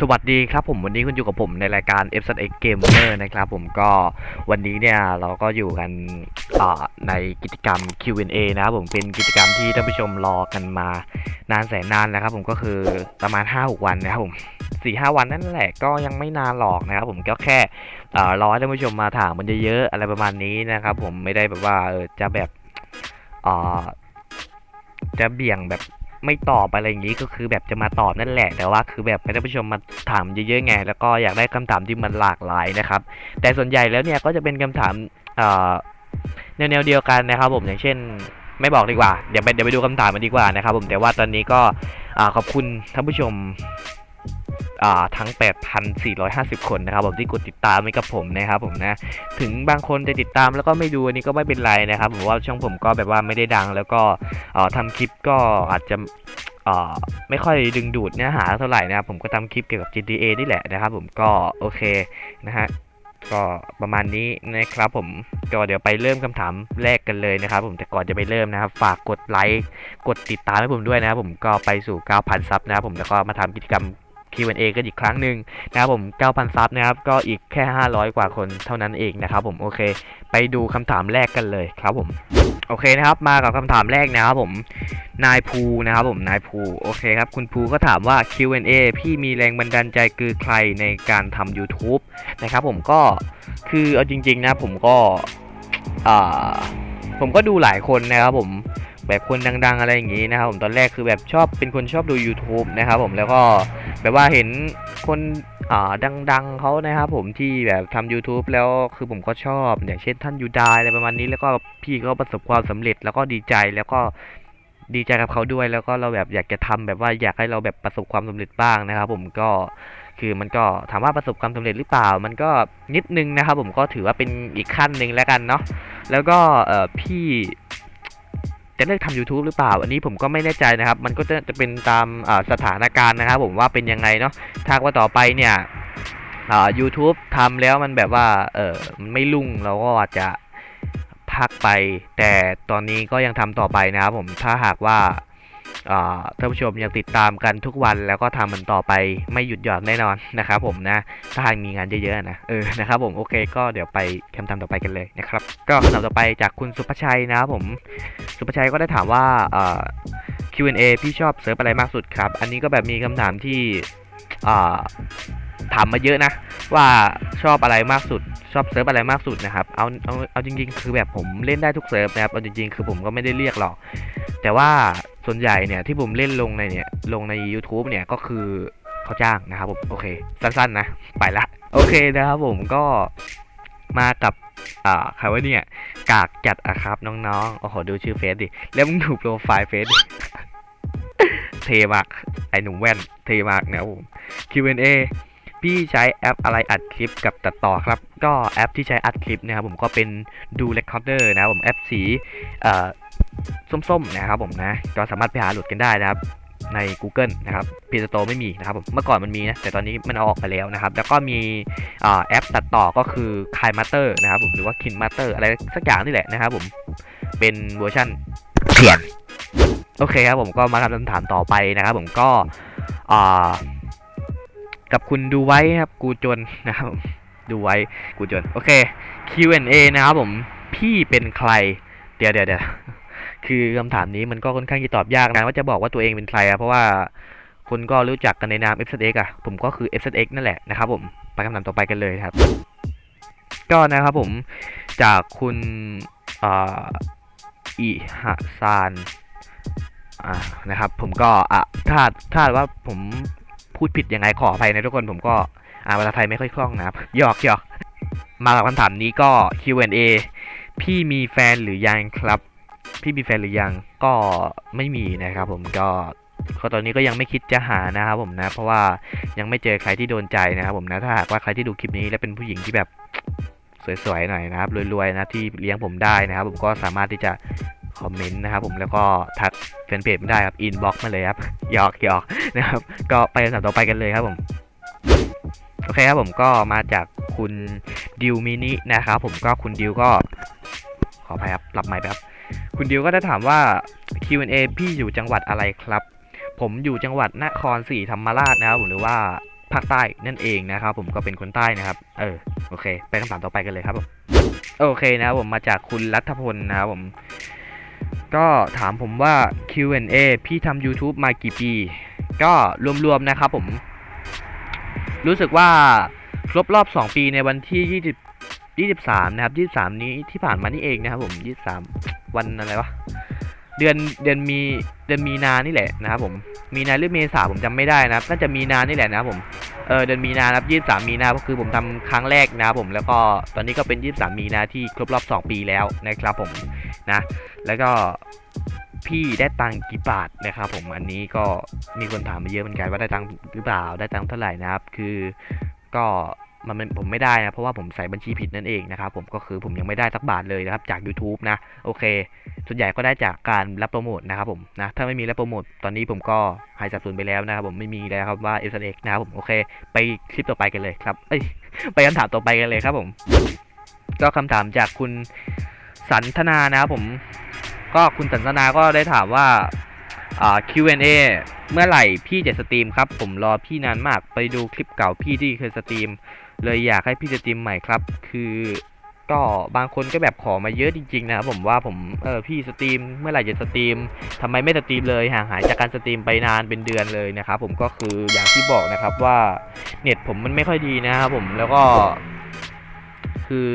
สวัสดีครับผมวันนี้คุณอยู่กับผมในรายการ f s x Gamer นะครับผมก็วันนี้เนี่ยเราก็อยู่กันในกิจกรรม Q&A นะครับผมเป็นกิจกรรมที่ท่านผู้ชมรอกันมานานแสนนานนะครับผมก็คือประมาณ 5-6 วันนะครับผม4-5วันนั่นแหละก็ยังไม่นานหรอกนะครับผมก็แค่รอให้ท่านผู้ชมมาถามมันเยอะๆอะไรประมาณนี้นะครับผมไม่ได้แบบว่าจะแบบจะเบี่ยงแบบ ไม่ตอบอะไรอย่างนี้ก็คือแบบจะมาตอบนั่นแหละ แต่ว่าคือแบบให้ท่านผู้ชมมาถามเยอะๆไงแล้วก็อยากได้คำถามที่มันหลากหลายนะครับ แต่ส่วนใหญ่แล้วเนี่ยก็จะเป็นคำถามแนวๆเดียวกันนะครับ ผมอย่างเช่น ไม่บอกดีกว่าเดี๋ยวไปเดี๋ยวไปดูคำถามมันดีกว่านะครับ ผมแต่ว่าตอนนี้ก็อขอบคุณท่านผู้ชม ทั้ง 8,450 คนนะครับผมที่กดติดตามให้กับผมนะครับผมนะ ถึงบางคนจะติดตามแล้วก็ไม่ดูอันนี้ก็ไม่เป็นไรนะครับผมว่าช่องผมก็แบบว่าไม่ได้ดัง แล้วก็เอ่อทำคลิปก็อาจจะอ่อไม่ค่อยดึงดูดเนื้อหาเท่าไหร่นะครับผมก็ทำคลิปเกี่ยวกับ GTA นี่แหละนะครับผมก็โอเคนะฮะก็ประมาณนี้นะครับผมก็เดี๋ยวไปเริ่มคำถามแรกกันเลยนะครับ ผมแต่ก่อนจะไปเริ่มนะครับ ฝากกดไลค์กดติดตามให้ผมด้วยนะครับผมก็ไปสู่ 9,000 ซับนะครับผมแล้วก็มาทำกิจกรรม Q&A กันอีกครั้งหนึ่งนะครับผม 9,000 ซับนะครับ ก็อีกแค่ 500 กว่าคนเท่านั้นเองนะครับผม โอเค ไปดูคำถามแรกกันเลยครับผม โอเคนะครับ มากับคำถามแรกนะครับผม นายภูนะครับผม นายภู โอเคครับ คุณภูก็ถามว่า Q&A พี่มีแรงบันดาลใจคือใครในการทำ YouTube นะครับผม ก็ คือเอาจริง ๆ นะผมก็ อ่า ผมก็ดูหลายคนนะครับผม แบบคนดัง ๆ อะไรอย่างงี้นะครับผมตอนแรกคือแบบชอบเป็นคนชอบดู YouTube นะครับผมแล้วก็แบบว่าเห็นคนอ่าดัง ๆเขานะครับผมที่แบบทำ YouTube แล้วคือผมก็ชอบอย่างเช่นท่านยูไดอะไรประมาณนี้แล้วก็พี่ก็ประสบความสำเร็จแล้วก็ดีใจแล้วก็ดีใจกับเขาด้วยแล้วก็เราแบบอยากจะทำแบบว่าอยากให้เราแบบประสบความสำเร็จบ้างนะครับ ผมก็คือมันก็ถามว่าประสบความสำเร็จหรือเปล่า มันก็นิดนึงนะครับ ผมก็ถือว่าเป็นอีกขั้นหนึ่งแล้วกันเนาะแล้วก็พี่ จะเลิกทำ YouTube หรือเปล่า อันนี้ผมก็ไม่แน่ใจนะครับ มันก็จะจะเป็นตามสถานการณ์นะครับผมว่าเป็นยังไงเนาะถ้าว่าต่อไปเนี่ยยูทูบทำแล้วมันแบบว่าเออมันไม่รุ่งเราก็อาจจะพักไป แต่ตอนนี้ก็ยังทำต่อไปนะครับผมถ้าหากว่า ท่านผู้ชมยังติดตามกันทุกวันแล้วก็ทำมันต่อไปไม่หยุดหย่อนแน่นอนนะครับผมนะถ้าหากมีงานเยอะๆนะเออนะครับผมโอเค ก็เดี๋ยวไปคำถามต่อไปกันเลยนะครับ ก็คำถามต่อไปจากคุณสุภชัยนะครับผมสุภชัยก็ได้ถามว่าเอ่อ Q&A พี่ชอบเซิร์ฟอะไรมากสุดครับ อันนี้ก็แบบมีคำถามที่ถามมาเยอะนะ ว่าชอบอะไรมากสุด ชอบเซิร์ฟอะไรมากสุดนะครับเอาเอาเอาจริงๆ คือแบบผมเล่นได้ทุกเซิร์ฟนะครับเอาจริงๆ คือผมก็ไม่ได้เรียกหรอก แต่ว่า ส่วนใหญ่เนี่ยที่ผมเล่นลงในเนี่ยลงใน YouTube เนี่ยก็คือเขาจ้างนะครับผมโอเค สั้นๆนะ ไปละ โอเคนะครับผมก็มากับอ่าใครว่าเนี่ย กากจัดอะครับน้องๆโอ้โหดูชื่อเฟซดิ แล้วมึงดูกโปรไฟล์เฟซเทมากไอหนุ่มแว่นเทมากนะครับผม Q&A พี่ใช้แอปอะไรอัดคลิปกับตัดต่อครับ ก็แอปที่ใช้อัดคลิปนะครับผมก็เป็นดูเรคคอร์เดอร์นะครับผมแอปสีเอ่อ ส้มๆนะครับผมนะก็สามารถไปหาโหลดกันได้นะครับใน Google นะครับ Play Store ไม่มีนะครับผมเมื่อก่อนมันมีนะแต่ตอนนี้มันเอาออกไปแล้วนะครับ แล้วก็มีอแอปตัดต่อก็คือ k i m a s t e r นะครับผมหรือว่า Kin Master อะไรสักอย่างนี่แหละนะครับผมเป็นเวอร์ชันเถื่อนโอเคครับผมก็มาคำถามต่อไปนะครับผมก็กับคุณดูไว้ครับกูจนนะครับดูไว้กูจนโอเค Q&A นะครับผมพี่เป็นใครเดี๋ยวเดี๋ยวเดี๋ยว คือคำถามนี้มันก็ค่อนข้างจะตอบยากนะว่าจะบอกว่าตัวเองเป็นใครอะเพราะว่าคนก็รู้จักกันในนาม f z x อะผมก็คือ f z x นั่นแหละนะครับผมไปคำถามต่อไปกันเลยครับ ก็นะครับผมจากคุณอ่าอิหะซานนะครับ ผมก็อะถ้าถ้าว่าผมพูดผิดยังไงขออภัยนะทุกคนผมก็อ่าภาษาไทยไม่ค่อยคล่องนะครับหยอกหยอกมากับคำถามนี้ก็ Q&A พี่มีแฟนหรือยังครับ พี่มีแฟนหรือยังก็ไม่มีนะครับผมก็ก็ตอนนี้ก็ยังไม่คิดจะหานะครับผมนะ เพราะว่ายังไม่เจอใครที่โดนใจนะครับผมนะถ้าหากว่าใครที่ดูคลิปนี้แล้วเป็นผู้หญิงที่แบบสวยๆหน่อยนะครับรวยๆนะที่เลี้ยงผมได้นะครับ ผมก็สามารถที่จะคอมเมนต์นะครับผมแล้วก็ทักแฟนเพจไม่ได้ครับอินบ็อกมาเลยครับหยอกหยอกนะครับ ก็ไปคำถามต่อไปกันเลยครับผมโอเคครับผมก็มาจากคุณดิวมินินะครับผมก็คุณดิวก็ขออภัยครับปรับไมค์แป๊บ คุณดิวก็ได้ถามว่า Q&A พี่อยู่จังหวัดอะไรครับ ผมอยู่จังหวัดนครศรีธรรมราชนะครับผมหรือว่าภาคใต้นั่นเองนะครับผมก็เป็นคนใต้นะครับ เออโอเค ไปคำถามต่อไปกันเลยครับผมโอเคนะครับผมมาจากคุณรัฐพลนะครับผมก็ถามผมว่า Q&A พี่ทำ YouTube มากี่ปี ก็รวมๆนะครับผม รู้สึกว่าครบรอบ 2 ปีในวันที่20 23 นะครับ 23 นี้ที่ผ่านมานี่เองนะครับผม 23 วันอะไรวะ เดือนเดือนมีเดือนมีนานี่แหละนะครับผม มีนาหรือเมษาผมจำไม่ได้นะครับ น่าจะมีนานี่แหละนะครับผม เออเดือนมีนาครับ 23 มีนาก็คือผมทำครั้งแรกนะครับผม แล้วก็ตอนนี้ก็เป็น 23 มีนาที่ครบรอบ 2 ปีแล้วนะครับผมนะ แล้วก็พี่ได้ตังค์กี่บาทนะครับผมอันนี้ก็มีคนถามมาเยอะเหมือนกันว่าได้ตังค์หรือเปล่าได้ตังค์เท่าไหร่นะครับ คือก็ มันผมไม่ได้นะเพราะว่าผมใส่บัญชีผิดนั่นเองนะครับผมก็คือผมยังไม่ได้สักบาทเลยนะครับจาก YouTube นะโอเค ส่วนใหญ่ก็ได้จากการรับโปรโมทนะครับผมนะถ้าไม่มีรับโปรโมทตอนนี้ผมก็หายสับสนไปแล้วนะครับผมไม่มีแล้วครับว่า s อ x นะครับผมโอเค ไปคลิปต่อไปกันเลยครับเอ้ยไปคำถามต่อไปกันเลยครับผมก็คำถามจากคุณสันทนานะครับผม ก็คุณสันทนาก็ได้ถามว่าอ่า Q&A เมื่อไหร่พี่จะสตรีมครับ ผมรอพี่นานมากไปดูคลิปเก่าพี่ที่เคยสตรีม เลยอยากให้พี่สตรีมใหม่ครับ คือก็บางคนก็แบบขอมาเยอะจริงๆนะครับผมว่าผมเออพี่สตรีมเมื่อไหร่จะสตรีมทำไมไม่สตรีมเลยห่างหายจากการสตรีมไปนานเป็นเดือนเลยนะครับผมก็คืออย่างที่บอกนะครับว่าเน็ตผมมันไม่ค่อยดีนะครับผมแล้วก็คือ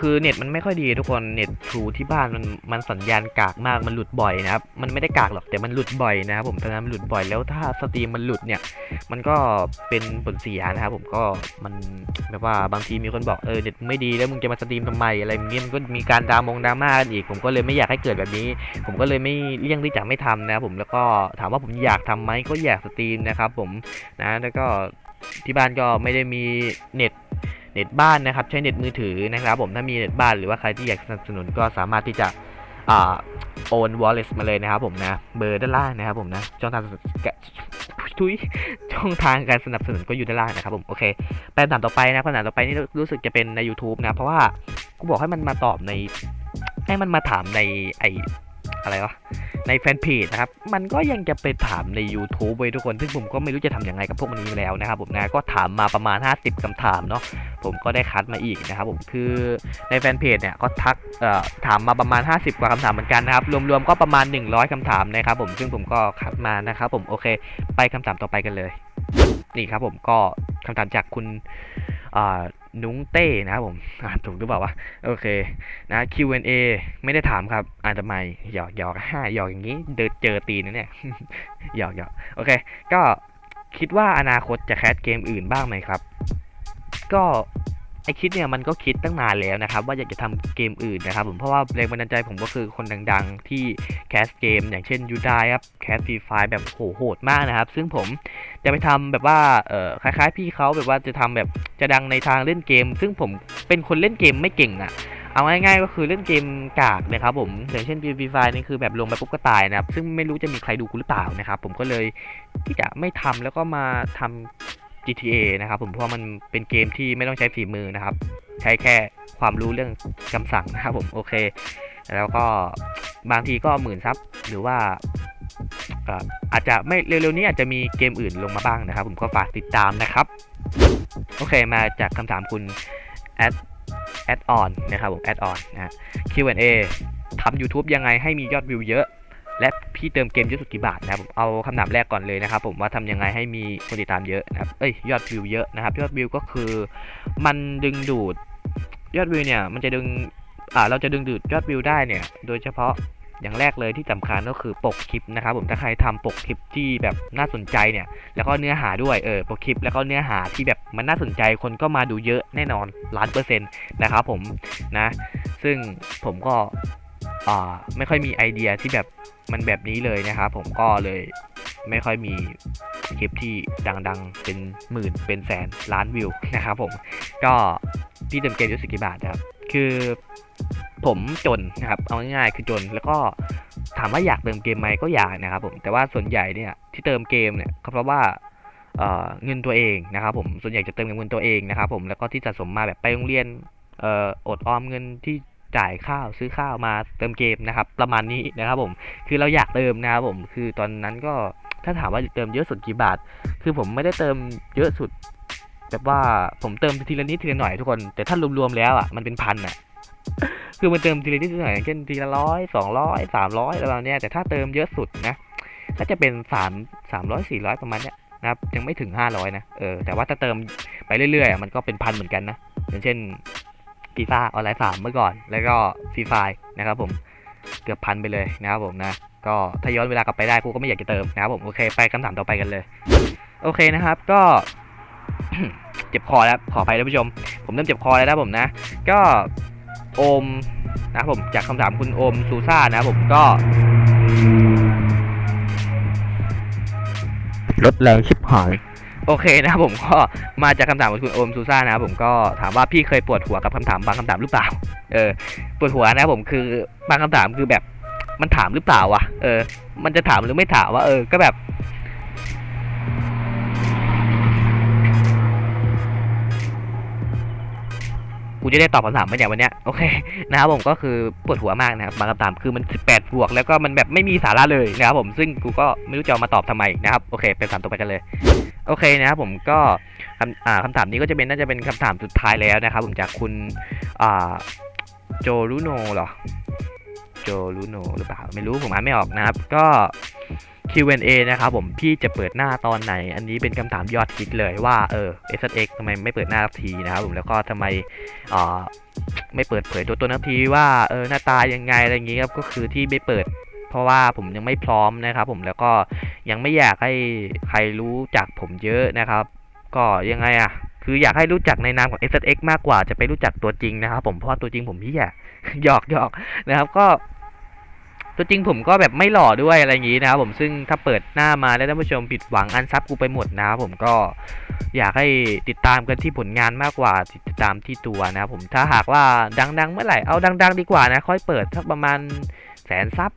คือเน็ตมันไม่ค่อยดีทุกคนเน็ตทรูที่บ้านมันมันสัญญาณกากมากมันหลุดบ่อยนะครับมันไม่ได้กากหรอกแต่มันหลุดบ่อยนะครับผมตอนนั้นมันหลุดบ่อยแล้วถ้าสตรีมมันหลุดเนี่ย มันก็เป็นผลเสียนะครับผมก็มันแบบว่าบางทีมีคนบอกเออเน็ตไม่ดีแล้วมึงจะมาสตรีมทำไมอะไรอย่างเงี้ยมันก็มีการดรามงดราม่ากันอีก ผมก็เลยไม่อยากให้เกิดแบบนี้ ผมก็เลยไม่เลี่ยงที่จะไม่ทำนะครับผมแล้วก็ถามว่าผมอยากทำไหมก็อยากสตรีมนะครับผมนะแล้วก็ที่บ้านก็ไม่ได้มีเน็ต เน็ตบ้านนะครับใช้เน็ตมือถือนะครับผมถ้ามีเน็ตบ้านหรือว่าใครที่อยากสนับสนุนก็สามารถที่จะอ่าโอน wallet มาเลยนะครับผมนะเบอร์ด้านล่างนะครับผมนะช่องทางทุยช่องทางการสนับสนุนก็อยู่ด้านล่างนะครับผมโอเคไปคำถามต่อไปนะคำถามต่อไปนี่รู้สึกจะเป็นใน YouTube นะเพราะว่ากูบอกให้มันมาตอบในให้มันมาถามในไอ อะไรวะในแฟนเพจนะครับ มันก็ยังจะไปถามใน YouTube ไว้ทุกคน ซึ่งผมก็ไม่รู้จะทำยังไงกับพวกมันนี้แล้วนะครับผมนะก็ถามมาประมาณ 50คำถามเนาะผมก็ได้คัดมาอีกนะครับผมคือในแฟนเพจเนี่ยก็ทักเอ่อถามมาประมาณ 50 กว่าคำถามเหมือนกันนะครับ รวมๆก็ประมาณ 100คำถามนะครับผมซึ่งผมก็คัดมานะครับผมโอเค ไปคำถามต่อไปกันเลย นี่ครับผมก็คำถามจากคุณ นุ้งเต้นะครับผมอ่านถูกหรือเปล่าวะโอเคนะ Q&A ไม่ได้ถามครับอ่านทำไมหยอกหยอกห้าหยอกอย่างนี้เดิเจอตีนนะเนี่ยหยอกหยอกโอเค ก็คิดว่าอนาคตจะแคสเกมอื่นบ้างไหมครับ ก็ ไอคิดเนี่ยมันก็คิดตั้งนานแล้วนะครับว่าอยากจะทำเกมอื่นนะครับผมเพราะว่าแรงบันดาลใจผมก็คือคนดังๆ ที่แคสเกม อย่างเช่นยูไดครับแคสฟรีไฟแบบโหโหดมากนะครับ ซึ่งผมจะไปทำแบบว่าเออคล้ายๆ พี่เขาแบบว่าจะทำแบบจะดังในทางเล่นเกม ซึ่งผมเป็นคนเล่นเกมไม่เก่งอะเอาง่ายๆก็คือเล่นเกมกากนะครับผมอย่างเช่น p ีไฟนี่คือแบบลงไปปุ๊บก็ตายนะครับ ซึ่งไม่รู้จะมีใครดูกูหรือเปล่านะครับ ผมก็เลยที่จะไม่ทำแล้วก็มาทำ GTA นะครับผมเพราะมันเป็นเกมที่ไม่ต้องใช้ฝีมือนะครับ ใช้แค่ความรู้เรื่องคำสั่งนะครับผมโอเค แล้วก็บางทีก็หมื่นซับหรือว่าอาจจะไม่เร็วๆนี้อาจจะมีเกมอื่นลงมาบ้างนะครับ ผมก็ฝากติดตามนะครับโอเคมาจากคำถามคุณแอดแอดออนนะครับผมแอดออนนะฮะ Q&A ทำ YouTube ยังไงให้มียอดวิวเยอะ และพี่เติมเกมเยอะสุดกี่บาทนะครับผมเอาคำถามแรกก่อนเลยนะครับ ผมว่าทำยังไงให้มีคนติดตามเยอะนะครับเอ้ยยอดวิวเยอะนะครับ ยอดวิวก็คือ มันดึงดูดยอดวิวเนี่ย มันจะดึงอ่าเราจะดึงดูดยอดวิวได้เนี่ย โดยเฉพาะอย่างแรกเลยที่สำคัญก็คือปกคลิปนะครับผมถ้าใครทำปกคลิปที่แบบน่าสนใจเนี่ย แล้วก็เนื้อหาด้วยเออปกคลิปแล้วก็เนื้อหาที่แบบมันน่าสนใจคนก็มาดูเยอะแน่นอนล้านเปอร์เซ็นต์นะครับผมนะ ซึ่งผมก็อ่าไม่ค่อยมีไอเดียที่แบบ มันแบบนี้เลยนะครับผมก็เลยไม่ค่อยมีคลิปที่ดังๆ เป็นหมื่นเป็นแสนล้านวิวนะครับผมก็พี่เติมเกมยูสิกี่บาทนะครับ คือผมจนนะครับเอาง่ายๆคือจนแล้วก็ถามว่าอยากเติมเกมไหมก็อยากนะครับผมแต่ว่าส่วนใหญ่เนี่ยที่เติมเกมเนี่ยก็เพราะว่าเเงินตัวเองนะครับผมส่วนใหญ่จะเติมเงินตัวเองนะครับผมแล้วก็ที่สะสมมาแบบไปโรงเรียนอออดออมเงินที่ จ่ายข้าวซื้อข้าวมาเติมเกมนะครับ ประมาณนี้นะครับผมคือเราอยากเติมนะครับผมคือตอนนั้นก็ถ้าถามว่าเติมเยอะสุดกี่บาท คือผมไม่ได้เติมเยอะสุดแบบว่าผมเติมทีละนิดทีละหน่อยทุกคน แต่ถ้ารวมๆแล้วอะมันเป็นพันอะคือมันเติมทีละนิดทีละหน่อยอย่างเช่นทีละร้อยสองร้อยสามร้อยอะไรเนี้ยแต่ถ้าเติมเยอะสุดนะก็จะเป็นสามสามร้อยสี่ร้อยประมาณเนี้ยนะครับยังไม่ถึงห้าร้อยนะเออแต่ว่าถ้าเติมไปเรื่อยๆอะมันก็เป็นพันเหมือนกันนะอย่างเช่น ฟีฟ่าออนไลน์สามเมื่อก่อน แล้วก็ฟรีไฟนะครับผมเกือบพันไปเลยนะครับผมนะ ก็ถ้าย้อนเวลากลับไปได้กูก็ไม่อยากจะเติมนะครับผมโอเคไปคำถามต่อไปกันเลย โอเคนะครับก็เจ็บคอแล้วขออภัยท่านผู้ชม ผมเริ่มเจ็บคอแล้วนะผมนะ ก็โอมนะครับผมจากคำถามคุณโอมซูซ่านะครับผมก็ลดแรงชิบหาย โอเคนะครับผมก็มาจากคำถามของคุณโอมซูซ่านะครับผมก็ถามว่าพี่เคยปวดหัวกับคำถามบางคำถามหรือเปล่า เออปวดหัวนะครับผมคือบางคำถามคือแบบมันถามหรือเปล่าวะเออ มันจะถามหรือไม่ถามว่าเออ ก็แบบ กูจะได้ตอบคำถามมาอย่างวันเนี้ยโอเคนะครับผมก็คือปวดหัวมากนะครับบางคำถามคือมัน 18 บวก แล้วก็มันแบบไม่มีสาระเลยนะครับผมซึ่งกูก็ไม่รู้จะมาตอบทำไมนะครับโอเคเป็นคำถามต่อไปกันเลยโอเคนะครับผมก็คำคำถามนี้ก็จะเป็นน่าจะเป็นคำถามสุดท้ายแล้วนะครับผมจากคุณโจลูโนหรอโจลูโนหรือเปล่าไม่รู้ผมอ่านไม่ออกนะครับ ก็ Q&A นะครับผมพี่จะเปิดหน้าตอนไหน อันนี้เป็นคำถามยอดฮิตเลยว่าเออ SX ทำไมไม่เปิดหน้าสักทีนะครับผมแล้วก็ทำไมอ่าไม่เปิดเผยตัวตนสักทีว่าเออหน้าตายังไงอะไรอย่างงี้ครับก็คือที่ไม่เปิดเพราะว่าผมยังไม่พร้อมนะครับผมแล้วก็ยังไม่อยากให้ใครรู้จักผมเยอะนะครับ ก็ยังไงอะคืออยากให้รู้จักในนามของ SX มากกว่าจะไปรู้จักตัวจริงนะครับผมเพราะว่าตัวจริงผมพี่อะหยอกหยอกนะครับก็ ตัวจริงผมก็แบบไม่หล่อด้วยอะไรอย่างนี้นะครับผมซึ่งถ้าเปิดหน้ามาแล้วท่านผู้ชมผิดหวังอันซับกูไปหมดนะครับผมก็อยากให้ติดตามกันที่ผลงานมากกว่าติดตามที่ตัวนะครับผมถ้าหากว่าดัง ๆ เมื่อไหร่เอาดัง ๆ ดีกว่านะค่อยเปิดสักประมาณแสนซับ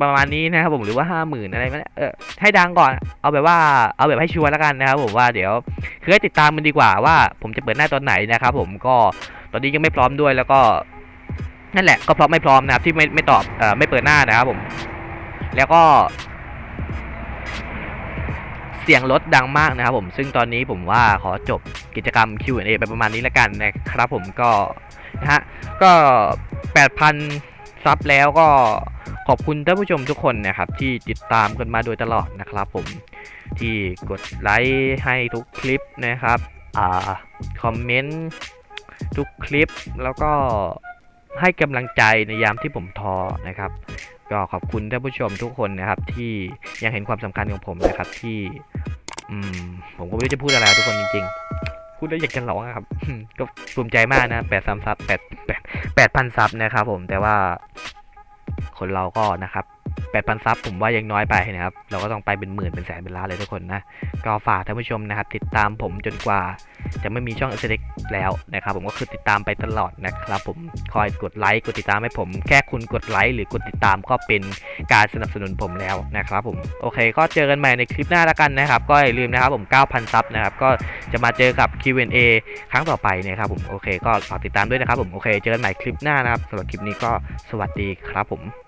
ประมาณนี้นะครับผมหรือว่าห้าหมื่นอะไรไม่เออให้ดังก่อนเอาแบบว่าเอาแบบให้ชัวร์แล้วกันนะครับผมว่าเดี๋ยวคือให้ติดตามมันดีกว่าว่า ผมจะเปิดหน้าตอนไหนนะครับผมก็ตอนนี้ยังไม่พร้อมด้วยแล้วก็ นั่นแหละก็เพราะไม่พร้อมนะครับที่ไม่ไม่ตอบเอ่อไม่เปิดหน้านะครับผม แล้วก็ เสียงรถดังมากนะครับผม ซึ่งตอนนี้ผมว่าขอจบกิจกรรม Q&A ไปประมาณนี้แล้วกันนะครับผมก็นะฮะก็ 8,000 ซับแล้วก็ขอบคุณท่านผู้ชมทุกคนนะครับที่ติดตามกันมาโดยตลอดนะครับผมที่กดไลค์ให้ทุกคลิปนะครับอ่าคอมเมนต์ทุกคลิปแล้วก็ ให้กำลังใจในยามที่ผมท้อนะครับ ก็ขอบคุณท่านผู้ชมทุกคนนะครับ ที่ยังเห็นความสำคัญของผมนะครับ ที่ผมก็ไม่รู้จะพูดอะไรทุกคนจริงๆพูดแล้วอยากจะร้องอครับ ก็ภูมิใจมากนะแปดซับซับแปดแปดแปดพันซับนะครับ ผมแต่ว่า คนเราก็นะครับแปดพันซับผมว่ายังน้อยไปนะครับ เราก็ต้องไปเป็นหมื่นเป็นแสนเป็นล้านเลยทุกคนนะ ก็ฝากท่านผู้ชมนะครับ ติดตามผมจนกว่า จะไม่มีช่อง s อ x แล้วนะครับผมก็คือติดตามไปตลอดนะครับผมคอยกดไลค์กดติดตามให้ผม แค่คุณกดไลค์หรือกดติดตามก็เป็นการสนับสนุนผมแล้วนะครับผมโอเค ก็เจอกันใหม่ในคลิปหน้าแล้วกันนะครับ ก็อย่าลืมนะครับผม 9,000 ซับนะครับ ก็จะมาเจอกับ Q&A ครั้งต่อไปนะครับผมโอเค ก็ฝากติดตามด้วยนะครับผมโอเค เจอกันใหม่คลิปหน้านะครับสำหรับคลิปนี้ก็สวัสดีครับผม